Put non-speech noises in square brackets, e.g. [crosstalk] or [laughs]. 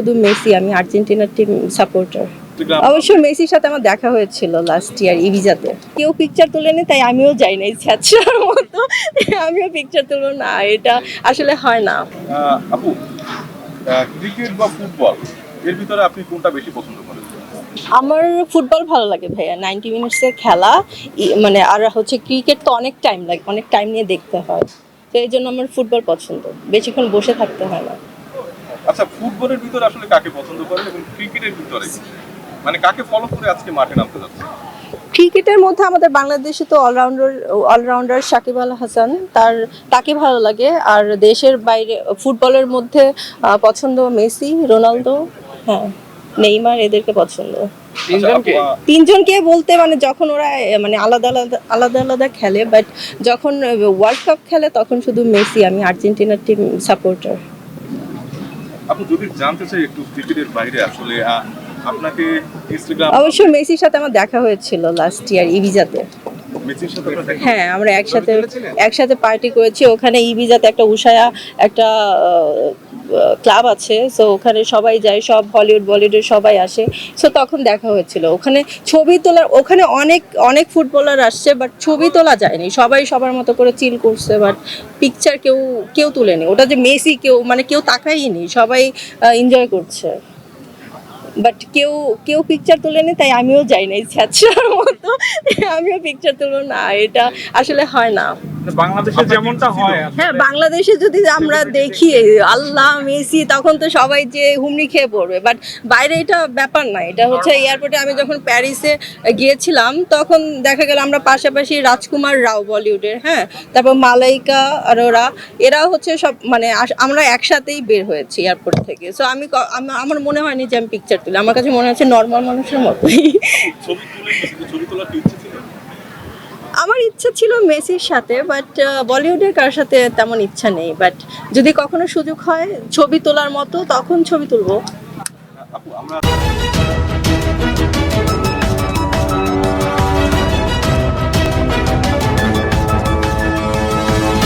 শুধু মেসি আমি আর্জেন্টিনার টিম সাপোর্টার অবশ্য মেসির সাথে আমার দেখা হয়েছিল লাস্ট ইয়ার ইভিজাতে। কেউ পিকচার তোলেনি তাই আমিও যাই নাই ছ্যাঁচড়ার মতো। আমিও পিকচার তুলব না এটা আসলে হয় না। আপু ক্রিকেট বা ফুটবল এর ভিতরে আপনি কোনটা বেশি পছন্দ করেন? আমার ফুটবল ভালো লাগে ভাইয়া নাইনটি মিনিটসের খেলা মানে আর হচ্ছে ক্রিকেট তো অনেক টাইম লাগে অনেক টাইম নিয়ে দেখতে হয়। তো এই জন্য আমার ফুটবল পছন্দ। বেশিক্ষণ বসে থাকতে হয় না। আচ্ছা ফুটবলের ভিতরে আসলে কাকে পছন্দ করেন এবং ক্রিকেটের ভিতরে? মানে কাকে ফলো করে আজকে মাঠে নামতে যাচ্ছে ক্রিকেটের মধ্যে আমাদের বাংলাদেশে তো অলরাউন্ডার অলরাউন্ডার সাকিব আল হাসান তার তাকে ভালো লাগে। আর দেশের বাইরে ফুটবলের মধ্যে পছন্দ মেসি রোনালদো হ্যাঁ নেইমার এদেরকে পছন্দ। আচ্ছা, তিনজনকে? বলতে মানে যখন ওরা মানে আলাদা আলাদা আলাদা আলাদা খেলে বাট যখন ওয়ার্ল্ড কাপ খেলে তখন শুধু মেসি আমি আর্জেন্টিনার টিম সাপোর্টার আপু যদি জানতে চাই একটু ক্রিকেটের বাইরে আসলে আপনাকে ইনস্টাগ্রাম অবশ্য মেসির সাথে আমার দেখা হয়েছিল লাস্ট ইয়ার ইভিজাতে হ্যাঁ আমরা একসাথে একসাথে পার্টি করেছি। ওখানে ইভিজাতে একটা উষায়া একটা ক্লাব আছে সো ওখানে সবাই যায়, সব হলিউড, বলিউডের সবাই আসে। সো তখন দেখা হয়েছিল। ওখানে ছবি তোলার, ওখানে অনেক অনেক ফুটবলার আসছে বাট ছবি তোলা যায়নি। সবাই সবার মতো করে চিল করছে বাট পিকচার কেউ কেউ তুলেনি। ওটা যে মেসি কেউ মানে কেউ তাকাইনি সবাই এনজয় করছে। বাট কেউ কেউ পিকচার তোলেনি, তাই আমিও যাই নাই। [laughs] ছ্যাঁচড়ার মতো, আমিও পিকচার তুলব না। এটা আসলে হয় না। বাংলাদেশে যেমনটা হয় হ্যাঁ বাংলাদেশে যদি আমরা দেখি আল্লাহ মেসি তখন তো সবাই যে হুমড়ি খেয়ে পড়বে। বাট বাইরে এটা ব্যাপার না এটা হচ্ছে এয়ারপোর্টে আমি যখন প্যারিসে গিয়েছিলাম তখন দেখা গেল আমরা পাশাপাশি রাজকুমার রাও বলিউডের হ্যাঁ? তারপর মালাইকা আরোরা এরা হচ্ছে সব মানে আমরা একসাথেই বের হয়েছি এয়ারপোর্ট থেকে। সো আমি আমার মনে হয়নি যে আমি পিকচার তুলি। আমার কাছে মনে হচ্ছে নর্মাল মানুষের মতোই। ছবি তুলে নিয়েছিল, ছবি তোলার কি ইচ্ছে ছিল আমার ইচ্ছা ছিল মেসির সাথে বাট বলিউডের কার সাথে তেমন ইচ্ছা নেই। বাট যদি কখনো সুযোগ হয় ছবি তোলার মতো, তখন ছবি তুলবো।